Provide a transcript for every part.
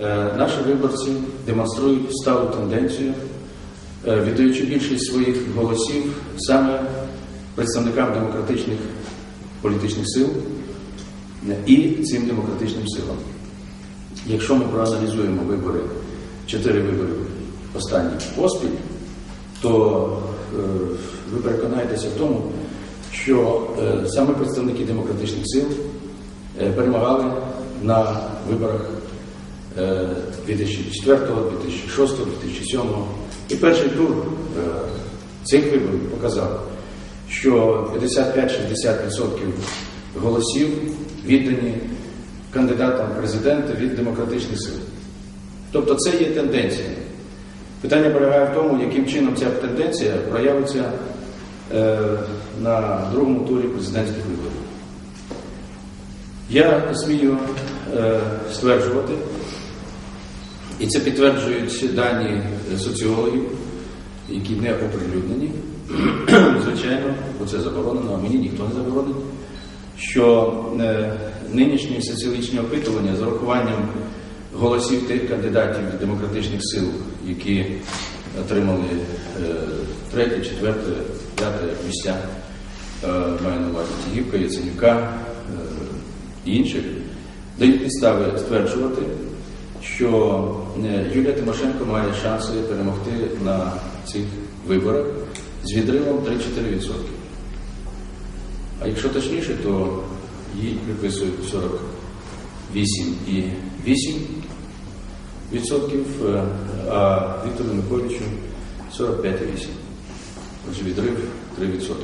Е, Наші виборці демонструють сталу тенденцію, е, віддаючи більшість своїх голосів саме представникам демократичних політичних сил е, і цим демократичним силам. Якщо ми проаналізуємо вибори, чотири вибори останні поспіль, то е, ви переконаєтеся в тому, що е, саме представники демократичних сил е, перемагали на виборах 2004, 2006, 2007. І перший тур е, цих виборів показав, що 55-60% голосів віддані кандидатам в президенти від демократичних сил. Тобто це є тенденція. Питання полягає в тому, яким чином ця тенденція проявиться е, на другому турі президентських виборів. Я смію е, стверджувати, і це підтверджують дані соціологів, які не оприлюднені, звичайно, бо це заборонено, а мені ніхто не заборонить, що е, нинішні соціологічні опитування з урахуванням голосів тих кандидатів від демократичних сил, які отримали е, третє, четверте, п'яте місця, е, маю на увазі Тігівка, Яценюка е, і інших, дають підстави стверджувати, що е, Юлія Тимошенко має шанси перемогти на цих виборах з відривом 3-4%. А якщо точніше, то їй приписують 48,8%, відсотків, е, а Віктору Миколічу 45,8%. Отже, відрив 3%.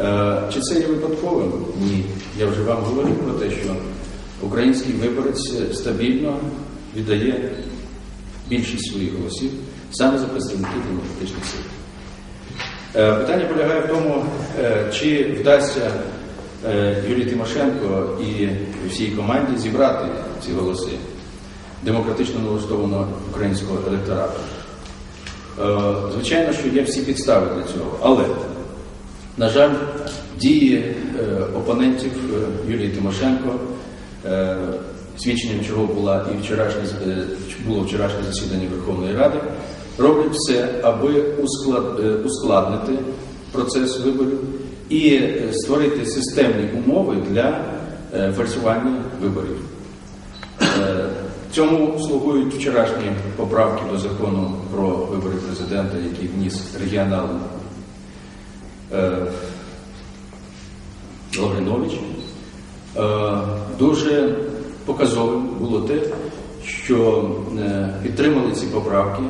Е, Чи це є випадковим? Ні. Я вже вам говорив про те, що український виборець стабільно віддає більшість своїх голосів саме за представників демократичних сил. Е, Питання полягає в тому, е, чи вдасться е, Юлії Тимошенко і всій команді зібрати ці голоси демократично налаштованого українського електорату. Звичайно, що є всі підстави для цього, але, на жаль, дії опонентів Юлії Тимошенко, свідченням чого була і вчорашнє, е, було вчорашнє засідання Верховної Ради, роблять все, аби е, ускладнити процес виборів і е, створити системні умови для фальсування виборів. Цьому слугують вчорашні поправки до закону про вибори президента, який вніс регіонал Лавринович. Е, Дуже показовим було те, що е, підтримали ці поправки,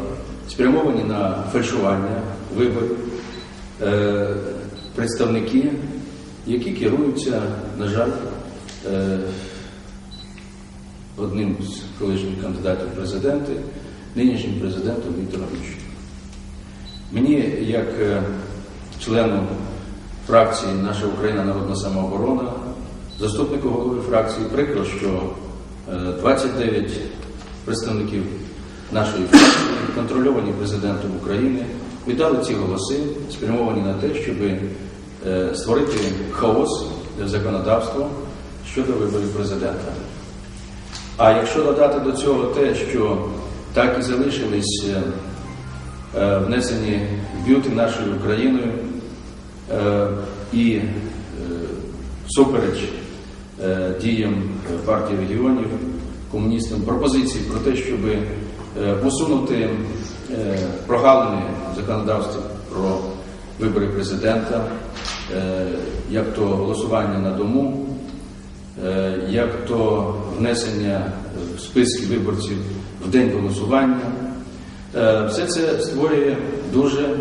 спрямовані на фальшування виборів е, представники, які керуються, на жаль, е, одним з колишніх кандидатів президенти, нинішнім президентом Віктором Ющенком. Мені, як члену фракції Наша Україна Народна самооборона, заступнику голови фракції, прикро, що 29 представників нашої фракції, контрольовані президентом України, віддали ці голоси, спрямовані на те, щоб е, створити хаос в законодавство щодо виборів президента. А якщо додати до цього те, що так і залишились е, е, внесені бюти нашою Україною і супереч діям партії регіонів, комуністам пропозиції про те, щоб е, усунути е, прогалини в законодавстві про вибори президента, е, як то голосування на дому, е, як то внесення в списки виборців в день голосування. Е, Все це створює дуже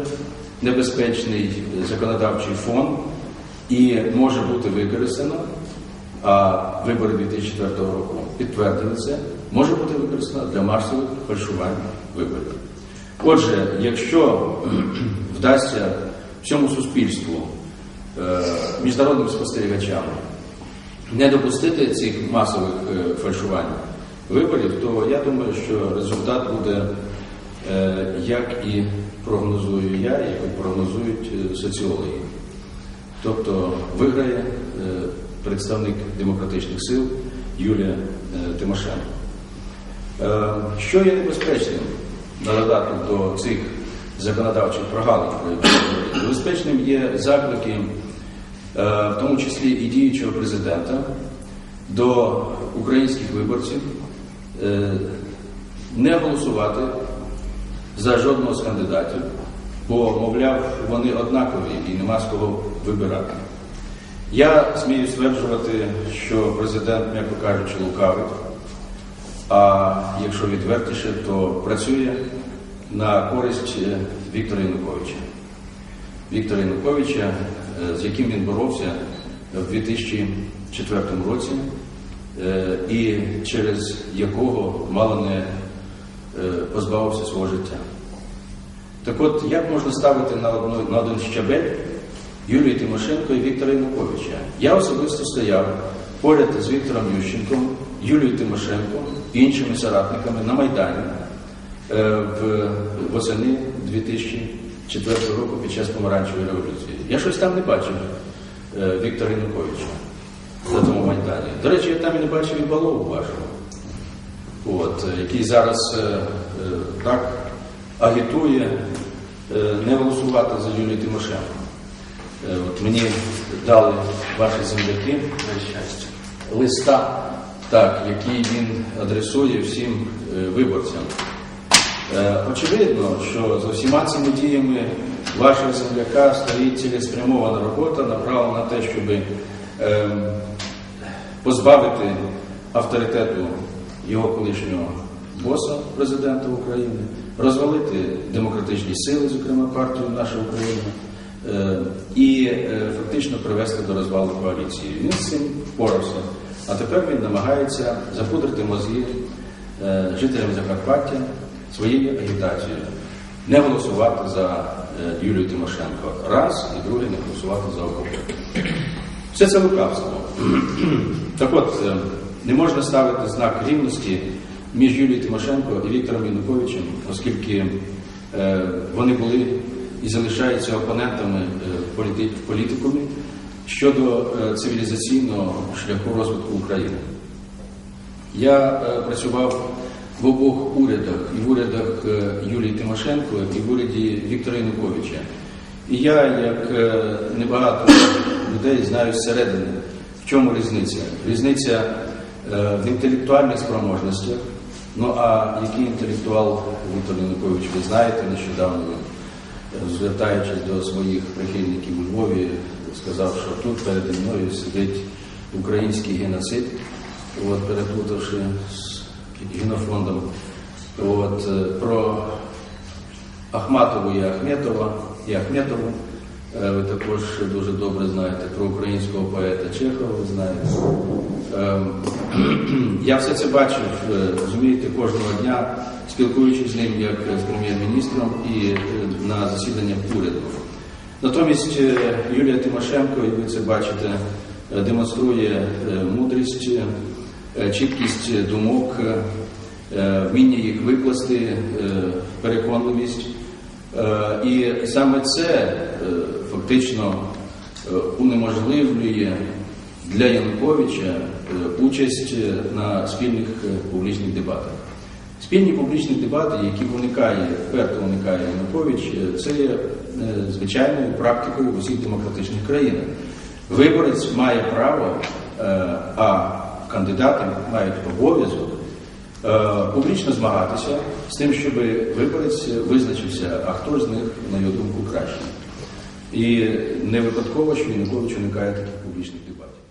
небезпечний законодавчий фон і може бути використано, а вибори 2004 року підтвердили це, може бути використано для масових фальшувань виборів. Отже, якщо вдасться всьому суспільству, е, міжнародним спостерігачам не допустити цих масових е, фальшувань виборів, то я думаю, що результат буде, е, як і прогнозую я, як і прогнозують соціологи. Тобто виграє представник демократичних сил Юлія е, Тимошенко. Е, Що є небезпечним на додаток до цих законодавчих прогалин, про які? Небезпечним є заклики, е, в тому числі і діючого президента, до українських виборців не голосувати за жодного з кандидатів, бо, мовляв, вони однакові і нема з кого вибирати. Я смію стверджувати, що президент, м'яко кажучи, лукавить, а якщо відвертіше, то працює на користь е, Віктора Януковича. Віктора Януковича, е, з яким він боровся в 2004 році, е, і через якого мало не позбавився свого життя. Так от, як можна ставити на один щабель Юлію Тимошенко і Віктора Януковича? Я особисто стояв поряд з Віктором Ющенком, Юлією Тимошенко і іншими соратниками на Майдані е, в восени 2004 року під час помаранчевої революції. Я щось там не бачив е, Віктора Януковича на тому Майдані. До речі, я там і не бачив і балову вашого от, е, який зараз так агітує не голосувати за Юлію Тимошенко. Е, от мені дали ваші земляки листа, так, який він адресує всім е, виборцям. Е, Очевидно, що за всіма цими діями вашого земляка стоїть цілеспрямована робота, направлена на те, щоб ем, позбавити авторитету його колишнього боса, президента України, розвалити демократичні сили, зокрема партію Наша Україна, і е, фактично привести до розвалу коаліції. Він з цим впорався. А тепер він намагається запудрити мозги е, жителям Закарпаття своєю агітацією. Не голосувати за е, Юлію Тимошенко раз, і друге не голосувати за ОКП. Все це лукавство. Так от, е, не можна ставити знак рівності між Юлією Тимошенко і Віктором Януковичем, оскільки е, вони були і залишаються опонентами е, в політи- політикумі щодо е, цивілізаційного шляху розвитку України. Я е, працював в обох урядах, і в урядах е, Юлії Тимошенко, і в уряді Віктора Януковича. І я, як е, небагато людей, знаю зсередини, в чому різниця. Різниця е, в інтелектуальних спроможностях. Ну а який інтелектуал Віктор Янукович, ви знаєте, нещодавно е, звертаючись до своїх прихильників у Львові, сказав, що тут переді мною сидить український геноцид, от, переплутавши з генофондом. От, е, про Ахматову і Ахметова і Ахметову. Е, Ви також дуже добре знаєте про українського поета Чехова, ви знаєте. Ем, Я все це бачив, е, розумієте, кожного дня, спілкуючись з ним як з прем'єр-міністром і е, на засіданнях уряду. Натомість е, Юлія Тимошенко, і ви це бачите, е, демонструє е, мудрість, е, чіткість думок, е, вміння їх викласти, е, переконливість. Е, І саме це е, фактично е, унеможливлює для Януковича е, участь е, на спільних е, публічних дебатах. Спільні публічні дебати, які виникає, вперто уникає Янукович, е, це є е, звичайною практикою в усіх демократичних країнах. Виборець має право, е, а кандидати мають обов'язок е, публічно змагатися з тим, щоб виборець визначився, а хто з них, на його думку, кращий. І не випадково, що Янукович уникає таких публічних дебатів.